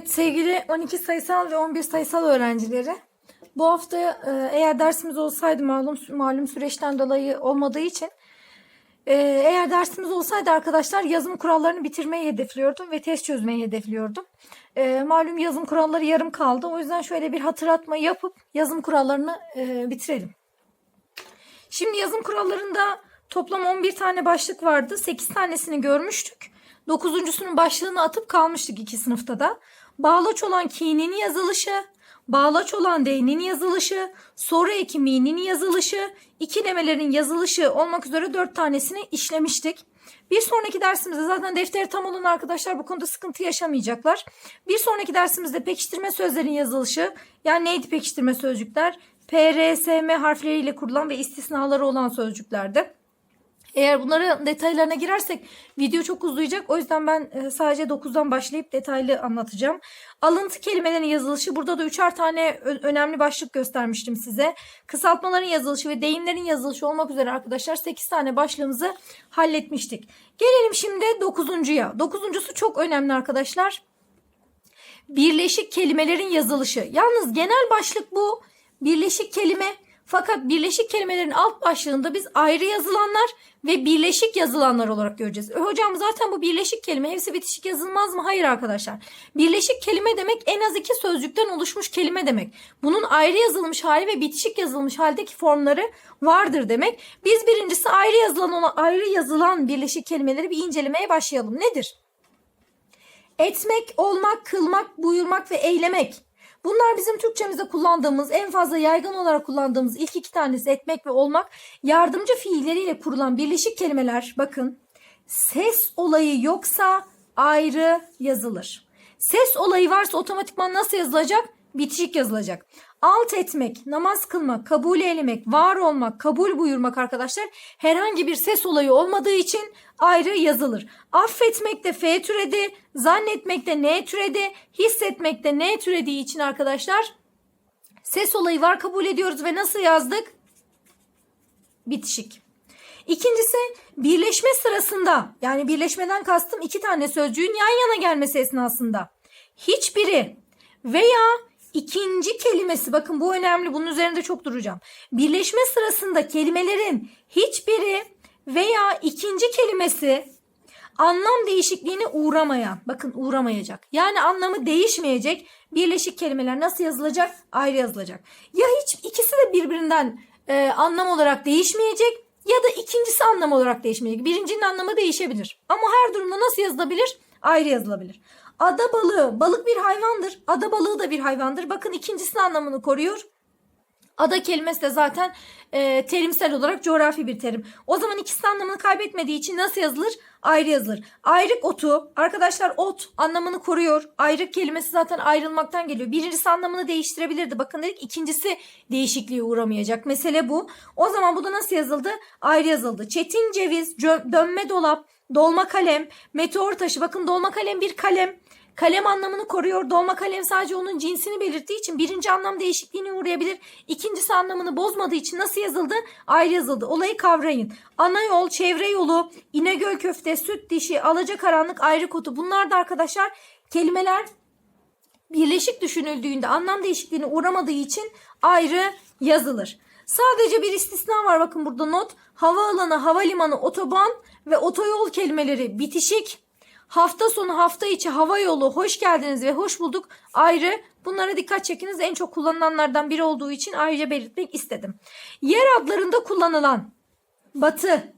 Evet sevgili 12 sayısal ve 11 sayısal öğrencileri. Bu hafta e, eğer dersimiz olsaydı malum malum süreçten dolayı olmadığı için e, eğer dersimiz olsaydı arkadaşlar yazım kurallarını bitirmeyi hedefliyordum ve test çözmeyi hedefliyordum. E, malum yazım kuralları yarım kaldı. O yüzden şöyle bir hatırlatma yapıp yazım kurallarını e, bitirelim. Şimdi yazım kurallarında toplam 11 tane başlık vardı. 8 tanesini görmüştük. 9.sunun başlığını atıp kalmıştık iki sınıfta da. Bağlaç olan ki'nin yazılışı, bağlaç olan d'nin yazılışı, soru eki mi'nin yazılışı, ikilemelerin yazılışı olmak üzere 4 tanesini işlemiştik. Bir sonraki dersimizde zaten defteri tam olan arkadaşlar bu konuda sıkıntı yaşamayacaklar. Bir sonraki dersimizde pekiştirme sözlerin yazılışı yani neydi pekiştirme sözcükler? P, R, S, M harfleriyle kurulan ve istisnaları olan sözcüklerdi. Eğer bunların detaylarına girersek video çok uzayacak. O yüzden ben e, sadece 9'dan başlayıp detaylı anlatacağım. Alıntı kelimelerin yazılışı. Burada da üçer tane ö- önemli başlık göstermiştim size. Kısaltmaların yazılışı ve deyimlerin yazılışı olmak üzere arkadaşlar 8 tane başlığımızı halletmiştik. Gelelim şimdi 9.ya. 9.sü çok önemli arkadaşlar. Birleşik kelimelerin yazılışı. Yalnız genel başlık bu. Birleşik kelime. Fakat birleşik kelimelerin alt başlığında biz ayrı yazılanlar ve birleşik yazılanlar olarak göreceğiz. E hocam zaten bu birleşik kelime hepsi bitişik yazılmaz mı? Hayır arkadaşlar. Birleşik kelime demek en az iki sözcükten oluşmuş kelime demek. Bunun ayrı yazılmış hali ve bitişik yazılmış haldeki formları vardır demek. Biz birincisi ayrı yazılan olan ayrı yazılan birleşik kelimeleri bir incelemeye başlayalım. Nedir? Etmek, olmak, kılmak, buyurmak ve eylemek. Bunlar bizim Türkçemizde kullandığımız, en fazla yaygın olarak kullandığımız ilk iki tanesi etmek ve olmak. Yardımcı fiilleriyle kurulan birleşik kelimeler bakın. Ses olayı yoksa ayrı yazılır. Ses olayı varsa otomatikman nasıl yazılacak? Bitişik yazılacak. Alt etmek, namaz kılmak, kabul eylemek, var olmak, kabul buyurmak arkadaşlar herhangi bir ses olayı olmadığı için ayrı yazılır. Affetmek de F türedi, zannetmek de N türedi, hissetmek de N türediği için arkadaşlar ses olayı var kabul ediyoruz ve nasıl yazdık? Bitişik. İkincisi birleşme sırasında yani birleşmeden kastım iki tane sözcüğün yan yana gelmesi esnasında hiçbiri veya ikinci kelimesi bakın bu önemli bunun üzerinde çok duracağım. Birleşme sırasında kelimelerin hiçbiri veya ikinci kelimesi anlam değişikliğine uğramayan bakın uğramayacak. Yani anlamı değişmeyecek birleşik kelimeler nasıl yazılacak? Ayrı yazılacak. Ya hiç ikisi de birbirinden e, anlam olarak değişmeyecek ya da ikincisi anlam olarak değişmeyecek. Birincinin anlamı değişebilir. Ama her durumda nasıl yazılabilir? Ayrı yazılabilir. Ada balığı balık bir hayvandır. Ada balığı da bir hayvandır. Bakın ikincisinin anlamını koruyor Ada kelimesi de zaten e, terimsel olarak coğrafi bir terim. O zaman ikisi anlamını kaybetmediği için nasıl yazılır? Ayrı yazılır. Ayrık otu arkadaşlar ot anlamını koruyor. Ayrık kelimesi zaten ayrılmaktan geliyor. Birincisi anlamını değiştirebilirdi. Bakın dedik ikincisi değişikliğe uğramayacak. Mesele bu. O zaman bu da nasıl yazıldı? Ayrı yazıldı. Çetin ceviz, dönme dolap, dolma kalem, meteor taşı. Bakın dolma kalem bir kalem. Kalem anlamını koruyor. Dolma kalem sadece onun cinsini belirttiği için birinci anlam değişikliğine uğrayabilir. İkincisi anlamını bozmadığı için nasıl yazıldı? Ayrı yazıldı. Olayı kavrayın. Ana yol, çevre yolu, İnegöl köfte, süt dişi, alacakaranlık, ayrı kutu. Bunlar da arkadaşlar kelimeler birleşik düşünüldüğünde anlam değişikliğine uğramadığı için ayrı yazılır. Sadece bir istisna var bakın burada not. Havaalanı, havalimanı, otoban ve otoyol kelimeleri bitişik. Hafta sonu, hafta içi, hava yolu, hoş geldiniz ve hoş bulduk ayrı. Bunlara dikkat çekiniz. En çok kullanılanlardan biri olduğu için ayrıca belirtmek istedim. Yer adlarında kullanılan batı,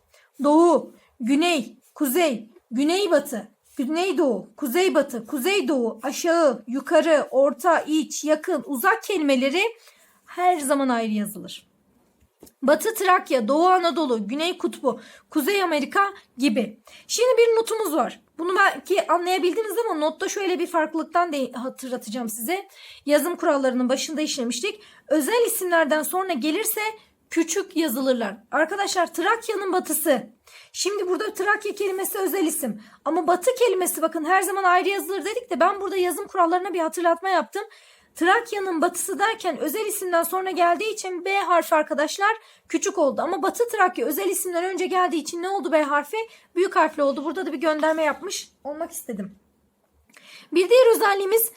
doğu, güney, kuzey, güneybatı, güneydoğu, kuzeybatı, kuzeydoğu, aşağı, yukarı, orta, iç, yakın, uzak kelimeleri her zaman ayrı yazılır. Batı Trakya, Doğu Anadolu, Güney Kutbu, Kuzey Amerika gibi. Şimdi bir notumuz var. Bunu belki anlayabildiniz ama notta şöyle bir farklılıktan de hatırlatacağım size. Yazım kurallarının başında işlemiştik. Özel isimlerden sonra gelirse küçük yazılırlar. Arkadaşlar Trakya'nın batısı. Şimdi burada Trakya kelimesi özel isim. Ama batı kelimesi bakın her zaman ayrı yazılır dedik de ben burada yazım kurallarına bir hatırlatma yaptım. Trakya'nın batısı derken özel isimden sonra geldiği için B harfi arkadaşlar küçük oldu. Ama Batı Trakya özel isimden önce geldiği için ne oldu B harfi? Büyük harfli oldu. Burada da bir gönderme yapmış olmak istedim. Bir diğer özelliğimiz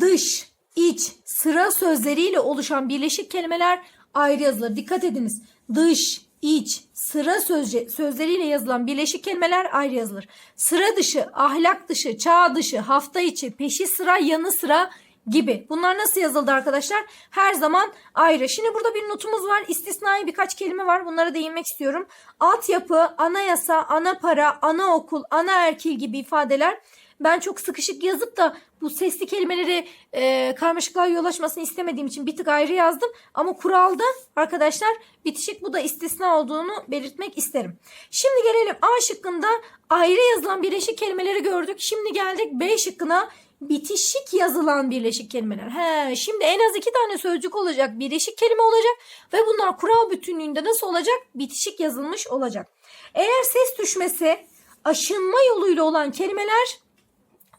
dış, iç, sıra sözleriyle oluşan birleşik kelimeler ayrı yazılır. Dikkat ediniz. Dış, iç, sıra sözce, sözleriyle yazılan birleşik kelimeler ayrı yazılır. Sıra dışı, ahlak dışı, çağ dışı, hafta içi, peşi sıra, yanı sıra gibi. Bunlar nasıl yazıldı arkadaşlar? Her zaman ayrı. Şimdi burada bir notumuz var. İstisnai birkaç kelime var. Bunlara değinmek istiyorum. Altyapı, anayasa, ana para, anaokul, anaerkil gibi ifadeler ben çok sıkışık yazıp da bu sesli kelimeleri e, karmaşıklığa yol açmasını istemediğim için bir tık ayrı yazdım. Ama kuralda arkadaşlar bitişik bu da istisna olduğunu belirtmek isterim. Şimdi gelelim A şıkkında ayrı yazılan birleşik kelimeleri gördük. Şimdi geldik B şıkkına bitişik yazılan birleşik kelimeler. He, şimdi en az iki tane sözcük olacak, birleşik kelime olacak ve bunlar kural bütünlüğünde nasıl olacak? Bitişik yazılmış olacak. Eğer ses düşmesi aşınma yoluyla olan kelimeler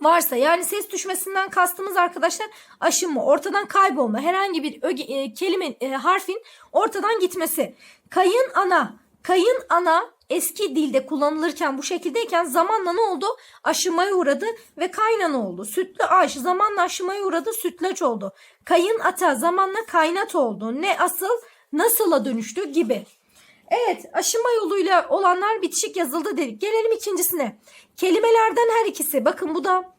varsa yani ses düşmesinden kastımız arkadaşlar aşınma, ortadan kaybolma, herhangi bir öge, e, kelime e, harfin ortadan gitmesi. Kayın ana, kayın ana eski dilde kullanılırken bu şekildeyken zamanla ne oldu? Aşımaya uğradı ve kaynana oldu. Sütlü aş zamanla aşımaya uğradı, sütlaç oldu. Kayın ata zamanla kaynat oldu. Ne asıl nasıla dönüştü gibi. Evet aşıma yoluyla olanlar bitişik yazıldı dedik. Gelelim ikincisine. Kelimelerden her ikisi. Bakın bu da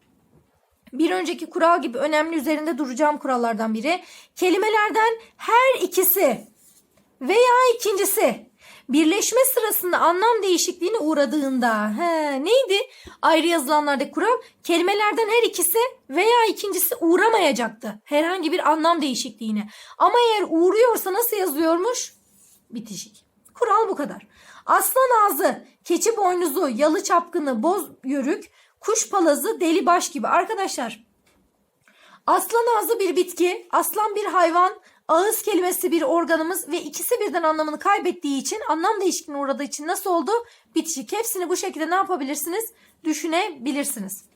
bir önceki kural gibi önemli üzerinde duracağım kurallardan biri. Kelimelerden her ikisi veya ikincisi birleşme sırasında anlam değişikliğine uğradığında he, neydi? Ayrı yazılanlardaki kural kelimelerden her ikisi veya ikincisi uğramayacaktı herhangi bir anlam değişikliğine. Ama eğer uğruyorsa nasıl yazıyormuş? Bitişik. Kural bu kadar. Aslan ağzı, keçi boynuzu, yalı çapkını, boz yörük, kuş palazı, deli baş gibi. Arkadaşlar aslan ağzı bir bitki, aslan bir hayvan, ağız kelimesi bir organımız ve ikisi birden anlamını kaybettiği için anlam değişikliğine uğradığı için nasıl oldu? Bitişik. Hepsini bu şekilde ne yapabilirsiniz? Düşünebilirsiniz.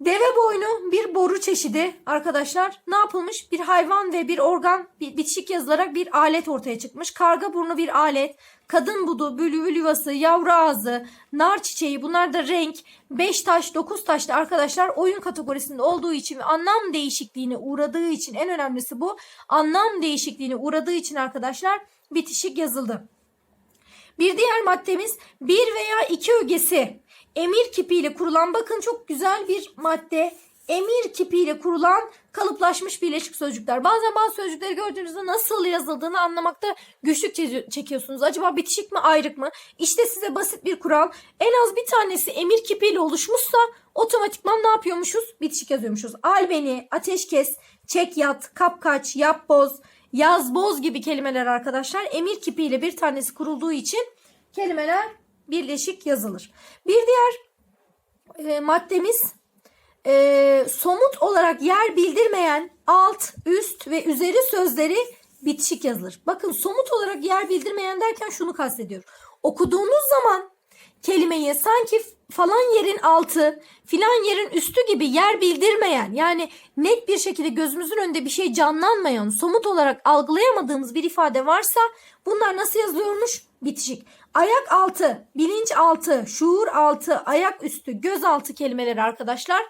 Deve boynu bir boru çeşidi arkadaşlar. Ne yapılmış? Bir hayvan ve bir organ bitişik yazılarak bir alet ortaya çıkmış. Karga burnu bir alet. Kadın budu, bülbül yuvası, yavru ağzı, nar çiçeği bunlar da renk. 5 taş, 9 taşlı arkadaşlar oyun kategorisinde olduğu için anlam değişikliğine uğradığı için en önemlisi bu. Anlam değişikliğine uğradığı için arkadaşlar bitişik yazıldı. Bir diğer maddemiz bir veya iki ögesi emir kipiyle kurulan bakın çok güzel bir madde. Emir kipiyle kurulan kalıplaşmış birleşik sözcükler. Bazen bazı sözcükleri gördüğünüzde nasıl yazıldığını anlamakta güçlük çe- çekiyorsunuz. Acaba bitişik mi ayrık mı? İşte size basit bir kural. En az bir tanesi emir kipiyle oluşmuşsa otomatikman ne yapıyormuşuz? Bitişik yazıyormuşuz. Albeni, ateşkes, çek yat, kapkaç, yap boz, yaz boz gibi kelimeler arkadaşlar emir kipiyle bir tanesi kurulduğu için kelimeler birleşik yazılır. Bir diğer e, maddemiz e, somut olarak yer bildirmeyen alt, üst ve üzeri sözleri bitişik yazılır. Bakın somut olarak yer bildirmeyen derken şunu kastediyor. Okuduğunuz zaman kelimeyi sanki falan yerin altı, filan yerin üstü gibi yer bildirmeyen yani net bir şekilde gözümüzün önünde bir şey canlanmayan, somut olarak algılayamadığımız bir ifade varsa bunlar nasıl yazılıyormuş? Bitişik. Ayak altı, bilinç altı, şuur altı, ayak üstü, göz altı kelimeleri arkadaşlar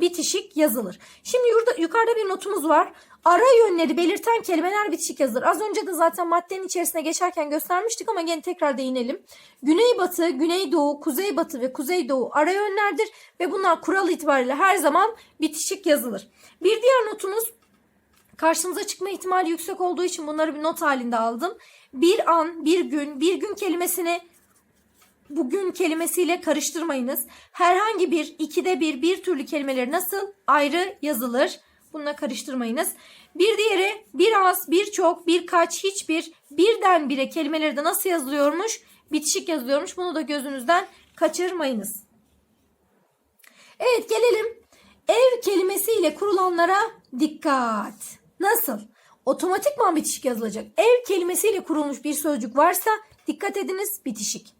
bitişik yazılır. Şimdi yurda, yukarıda bir notumuz var. Ara yönleri belirten kelimeler bitişik yazılır. Az önce de zaten maddenin içerisine geçerken göstermiştik ama gene tekrar değinelim. Güneybatı, güneydoğu, kuzeybatı ve kuzeydoğu ara yönlerdir ve bunlar kural itibariyle her zaman bitişik yazılır. Bir diğer notumuz karşımıza çıkma ihtimali yüksek olduğu için bunları bir not halinde aldım. Bir an, bir gün, bir gün kelimesini bugün kelimesiyle karıştırmayınız. Herhangi bir, ikide bir, bir türlü kelimeleri nasıl ayrı yazılır? Bununla karıştırmayınız. Bir diğeri biraz, birçok, birkaç, hiçbir, birdenbire kelimeleri de nasıl yazılıyormuş? Bitişik yazılıyormuş. Bunu da gözünüzden kaçırmayınız. Evet gelelim ev kelimesiyle kurulanlara dikkat. Nasıl? Otomatikman bitişik yazılacak. Ev kelimesiyle kurulmuş bir sözcük varsa dikkat ediniz bitişik.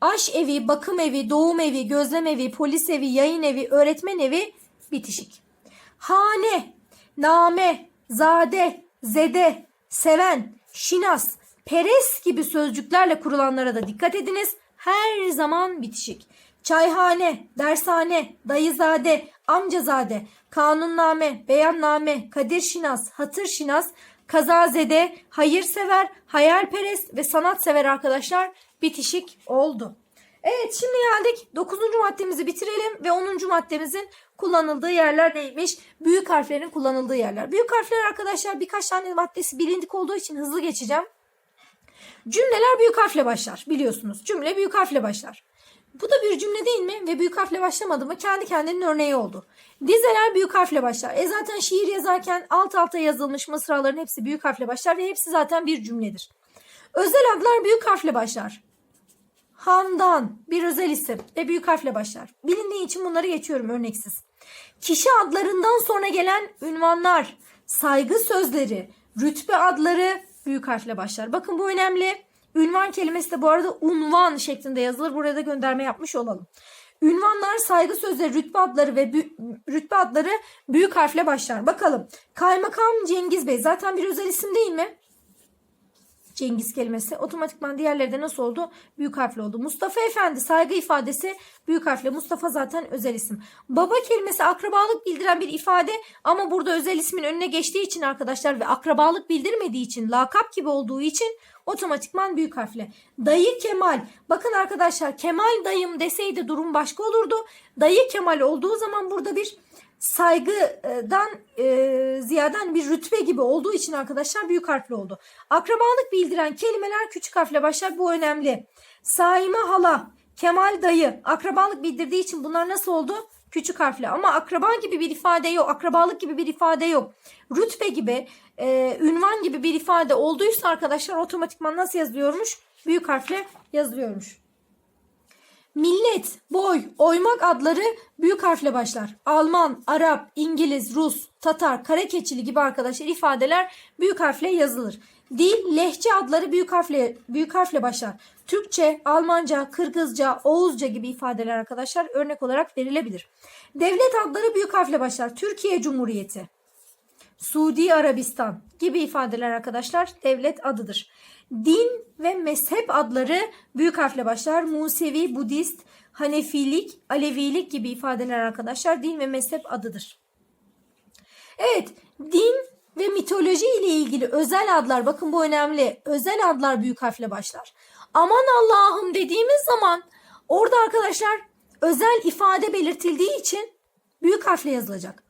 Aş evi, bakım evi, doğum evi, gözlem evi, polis evi, yayın evi, öğretmen evi bitişik. Hane, name, zade, zede, seven, şinas, peres gibi sözcüklerle kurulanlara da dikkat ediniz. Her zaman bitişik. Çayhane, dershane, dayızade, amcazade, kanunname, beyanname, kadir şinas, hatır şinas, kazazede, hayırsever, hayalperest ve sanatsever arkadaşlar bitişik oldu. Evet şimdi geldik 9. maddemizi bitirelim ve 10. maddemizin kullanıldığı yerler neymiş? Büyük harflerin kullanıldığı yerler. Büyük harfler arkadaşlar birkaç tane maddesi bilindik olduğu için hızlı geçeceğim. Cümleler büyük harfle başlar biliyorsunuz. Cümle büyük harfle başlar. Bu da bir cümle değil mi? Ve büyük harfle başlamadı mı? Kendi kendinin örneği oldu. Dizeler büyük harfle başlar. E zaten şiir yazarken alt alta yazılmış mısraların hepsi büyük harfle başlar ve hepsi zaten bir cümledir. Özel adlar büyük harfle başlar. Handan bir özel isim ve büyük harfle başlar. Bilindiği için bunları geçiyorum örneksiz. Kişi adlarından sonra gelen ünvanlar, saygı sözleri, rütbe adları büyük harfle başlar. Bakın bu önemli. Ünvan kelimesi de bu arada unvan şeklinde yazılır. Buraya da gönderme yapmış olalım. Ünvanlar, saygı sözleri, rütbe adları ve rütbe adları büyük harfle başlar. Bakalım. Kaymakam Cengiz Bey zaten bir özel isim değil mi? Cengiz kelimesi otomatikman diğerleri de nasıl oldu? Büyük harfle oldu. Mustafa Efendi saygı ifadesi büyük harfle. Mustafa zaten özel isim. Baba kelimesi akrabalık bildiren bir ifade ama burada özel ismin önüne geçtiği için arkadaşlar ve akrabalık bildirmediği için lakap gibi olduğu için otomatikman büyük harfle. Dayı Kemal. Bakın arkadaşlar Kemal dayım deseydi durum başka olurdu. Dayı Kemal olduğu zaman burada bir saygıdan e, ziyaden bir rütbe gibi olduğu için arkadaşlar büyük harfli oldu. Akrabalık bildiren kelimeler küçük harfle başlar. Bu önemli. Saime hala, Kemal dayı akrabalık bildirdiği için bunlar nasıl oldu? Küçük harfle ama akraba gibi bir ifade yok. Akrabalık gibi bir ifade yok. Rütbe gibi, e, ünvan gibi bir ifade olduysa arkadaşlar otomatikman nasıl yazılıyormuş? Büyük harfle yazılıyormuş. Millet, boy, oymak adları büyük harfle başlar. Alman, Arap, İngiliz, Rus, Tatar, Karakeçili gibi arkadaşlar ifadeler büyük harfle yazılır. Dil, lehçe adları büyük harfle büyük harfle başlar. Türkçe, Almanca, Kırgızca, Oğuzca gibi ifadeler arkadaşlar örnek olarak verilebilir. Devlet adları büyük harfle başlar. Türkiye Cumhuriyeti, Suudi Arabistan gibi ifadeler arkadaşlar devlet adıdır. Din ve mezhep adları büyük harfle başlar. Musevi, Budist, Hanefilik, Alevilik gibi ifadeler arkadaşlar din ve mezhep adıdır. Evet, din ve mitoloji ile ilgili özel adlar bakın bu önemli. Özel adlar büyük harfle başlar. Aman Allah'ım dediğimiz zaman orada arkadaşlar özel ifade belirtildiği için büyük harfle yazılacak.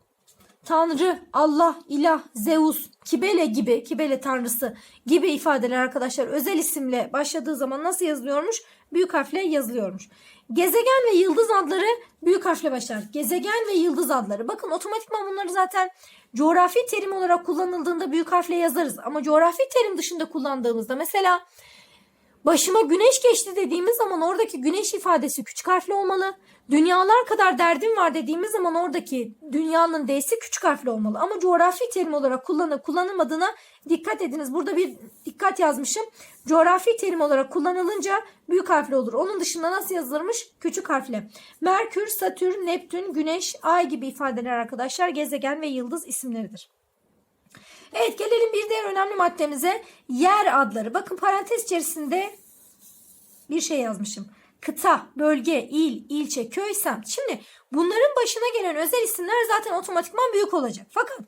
Tanrı, Allah, ilah, Zeus, Kibele gibi, Kibele tanrısı gibi ifadeler arkadaşlar özel isimle başladığı zaman nasıl yazılıyormuş? Büyük harfle yazılıyormuş. Gezegen ve yıldız adları büyük harfle başlar. Gezegen ve yıldız adları. Bakın otomatikman bunları zaten coğrafi terim olarak kullanıldığında büyük harfle yazarız. Ama coğrafi terim dışında kullandığımızda mesela Başıma güneş geçti dediğimiz zaman oradaki güneş ifadesi küçük harfli olmalı. Dünyalar kadar derdim var dediğimiz zaman oradaki dünyanın D'si küçük harfli olmalı. Ama coğrafi terim olarak kullanı kullanılmadığına dikkat ediniz. Burada bir dikkat yazmışım. Coğrafi terim olarak kullanılınca büyük harfli olur. Onun dışında nasıl yazılırmış? Küçük harfle. Merkür, Satürn, Neptün, Güneş, Ay gibi ifadeler arkadaşlar gezegen ve yıldız isimleridir. Evet gelelim bir diğer önemli maddemize yer adları. Bakın parantez içerisinde bir şey yazmışım. Kıta, bölge, il, ilçe, köy, semt. Şimdi bunların başına gelen özel isimler zaten otomatikman büyük olacak. Fakat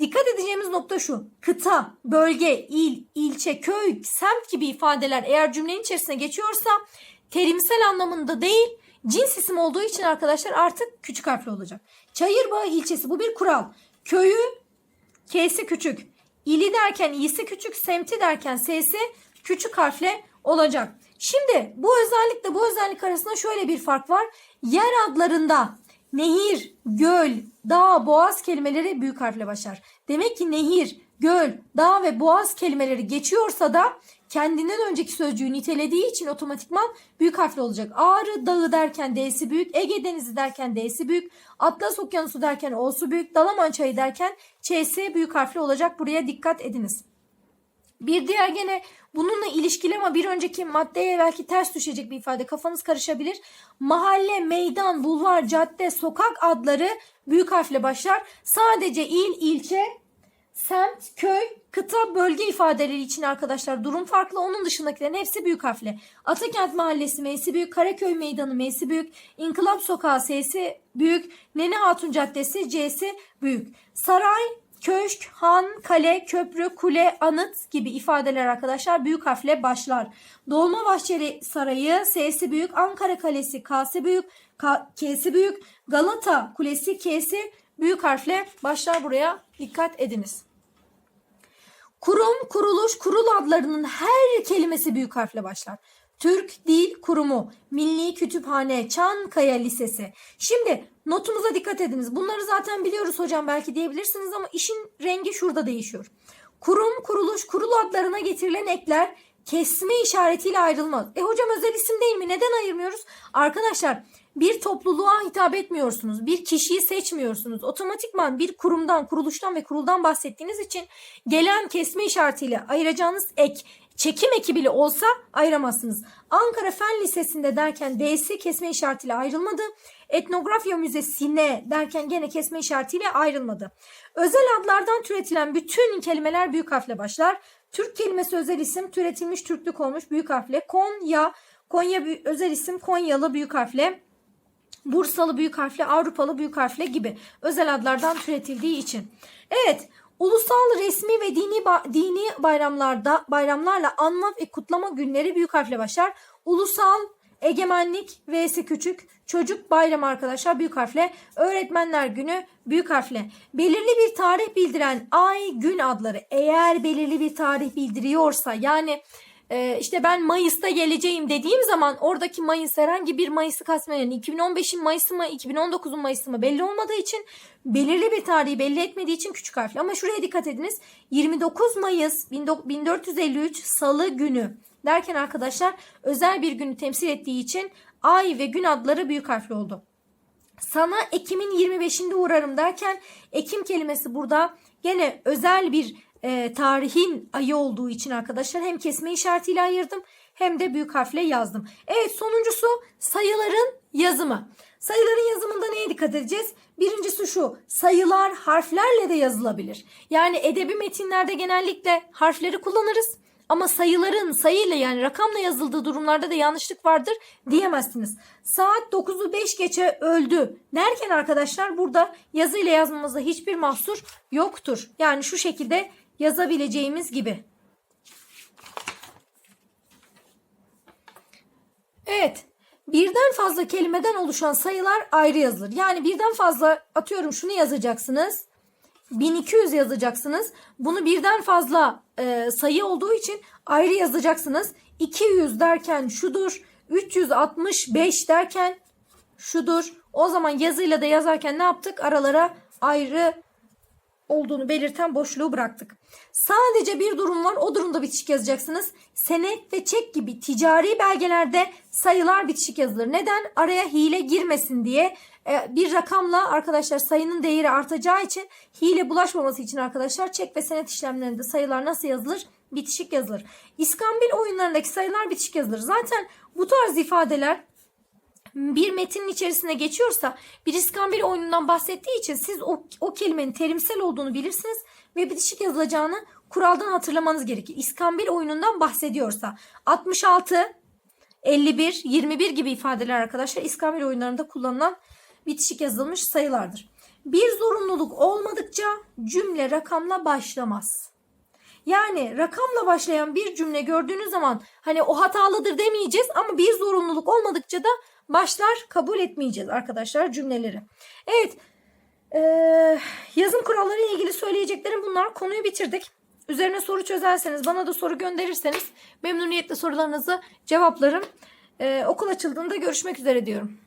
dikkat edeceğimiz nokta şu. Kıta, bölge, il, ilçe, köy, semt gibi ifadeler eğer cümlenin içerisine geçiyorsa terimsel anlamında değil cins isim olduğu için arkadaşlar artık küçük harfli olacak. Çayırbağ ilçesi bu bir kural. Köyü K'si küçük. İli derken i'si küçük, semti derken s'si küçük harfle olacak. Şimdi bu özellikle bu özellik arasında şöyle bir fark var. Yer adlarında nehir, göl, dağ, boğaz kelimeleri büyük harfle başlar. Demek ki nehir, göl, dağ ve boğaz kelimeleri geçiyorsa da kendinden önceki sözcüğü nitelediği için otomatikman büyük harfle olacak. Ağrı Dağı derken D'si büyük, Ege Denizi derken D'si büyük, Atlas Okyanusu derken O'su büyük, Dalaman Çayı derken Ç'si büyük harfli olacak. Buraya dikkat ediniz. Bir diğer gene bununla ilişkili ama bir önceki maddeye belki ters düşecek bir ifade. Kafanız karışabilir. Mahalle, meydan, bulvar, cadde, sokak adları büyük harfle başlar. Sadece il, ilçe, semt, köy, kıta, bölge ifadeleri için arkadaşlar durum farklı. Onun dışındakilerin hepsi büyük harfle. Atakent Mahallesi M'si büyük, Karaköy Meydanı M'si büyük, İnkılap Sokağı S'si büyük, Nene Hatun Caddesi C'si büyük. Saray, köşk, han, kale, köprü, kule, anıt gibi ifadeler arkadaşlar büyük harfle başlar. Dolmabahçeli Sarayı S'si büyük, Ankara Kalesi K'si büyük, K, K'si büyük, Galata Kulesi K'si büyük harfle başlar buraya dikkat ediniz. Kurum, kuruluş, kurul adlarının her kelimesi büyük harfle başlar. Türk Dil Kurumu, Milli Kütüphane, Çankaya Lisesi. Şimdi notumuza dikkat ediniz. Bunları zaten biliyoruz hocam belki diyebilirsiniz ama işin rengi şurada değişiyor. Kurum, kuruluş, kurul adlarına getirilen ekler kesme işaretiyle ayrılmaz. E hocam özel isim değil mi? Neden ayırmıyoruz? Arkadaşlar bir topluluğa hitap etmiyorsunuz. Bir kişiyi seçmiyorsunuz. Otomatikman bir kurumdan, kuruluştan ve kuruldan bahsettiğiniz için gelen kesme işaretiyle ayıracağınız ek çekim eki bile olsa ayıramazsınız. Ankara Fen Lisesi'nde derken D'si kesme işaretiyle ayrılmadı. Etnografya Müzesi'ne derken gene kesme işaretiyle ayrılmadı. Özel adlardan türetilen bütün kelimeler büyük harfle başlar. Türk kelimesi özel isim türetilmiş Türklük olmuş büyük harfle. Konya, Konya özel isim Konyalı büyük harfle. Bursalı büyük harfle, Avrupalı büyük harfle gibi özel adlardan türetildiği için. Evet, ulusal resmi ve dini ba- dini bayramlarda bayramlarla anma ve kutlama günleri büyük harfle başlar. Ulusal egemenlik v'si küçük çocuk bayramı arkadaşlar büyük harfle öğretmenler günü büyük harfle belirli bir tarih bildiren ay gün adları eğer belirli bir tarih bildiriyorsa yani ee, işte ben Mayıs'ta geleceğim dediğim zaman oradaki Mayıs herhangi bir Mayıs'ı kastmeden 2015'in Mayıs'ı mı 2019'un Mayıs'ı mı belli olmadığı için belirli bir tarihi belli etmediği için küçük harfli. Ama şuraya dikkat ediniz 29 Mayıs 1453 Salı günü derken arkadaşlar özel bir günü temsil ettiği için ay ve gün adları büyük harfli oldu. Sana Ekim'in 25'inde uğrarım derken Ekim kelimesi burada gene özel bir e, tarihin ayı olduğu için arkadaşlar hem kesme işaretiyle ayırdım hem de büyük harfle yazdım. Evet sonuncusu sayıların yazımı. Sayıların yazımında neye dikkat edeceğiz? Birincisi şu sayılar harflerle de yazılabilir. Yani edebi metinlerde genellikle harfleri kullanırız. Ama sayıların sayıyla yani rakamla yazıldığı durumlarda da yanlışlık vardır diyemezsiniz. Saat 9'u 5 geçe öldü derken arkadaşlar burada yazıyla yazmamızda hiçbir mahsur yoktur. Yani şu şekilde yazabileceğimiz gibi. Evet. Birden fazla kelimeden oluşan sayılar ayrı yazılır. Yani birden fazla atıyorum şunu yazacaksınız. 1200 yazacaksınız. Bunu birden fazla e, sayı olduğu için ayrı yazacaksınız. 200 derken şudur. 365 derken şudur. O zaman yazıyla da yazarken ne yaptık? Aralara ayrı olduğunu belirten boşluğu bıraktık. Sadece bir durum var. O durumda bitişik yazacaksınız. Senet ve çek gibi ticari belgelerde sayılar bitişik yazılır. Neden? Araya hile girmesin diye e, bir rakamla arkadaşlar sayının değeri artacağı için hile bulaşmaması için arkadaşlar çek ve senet işlemlerinde sayılar nasıl yazılır? Bitişik yazılır. İskambil oyunlarındaki sayılar bitişik yazılır. Zaten bu tarz ifadeler bir metinin içerisine geçiyorsa bir iskambil oyunundan bahsettiği için siz o, o kelimenin terimsel olduğunu bilirsiniz ve bitişik yazılacağını kuraldan hatırlamanız gerekir. İskambil oyunundan bahsediyorsa 66, 51, 21 gibi ifadeler arkadaşlar iskambil oyunlarında kullanılan bitişik yazılmış sayılardır. Bir zorunluluk olmadıkça cümle rakamla başlamaz. Yani rakamla başlayan bir cümle gördüğünüz zaman hani o hatalıdır demeyeceğiz ama bir zorunluluk olmadıkça da başlar kabul etmeyeceğiz arkadaşlar cümleleri. Evet ee, yazım kuralları ile ilgili söyleyeceklerim bunlar. Konuyu bitirdik. Üzerine soru çözerseniz bana da soru gönderirseniz memnuniyetle sorularınızı cevaplarım. Ee, okul açıldığında görüşmek üzere diyorum.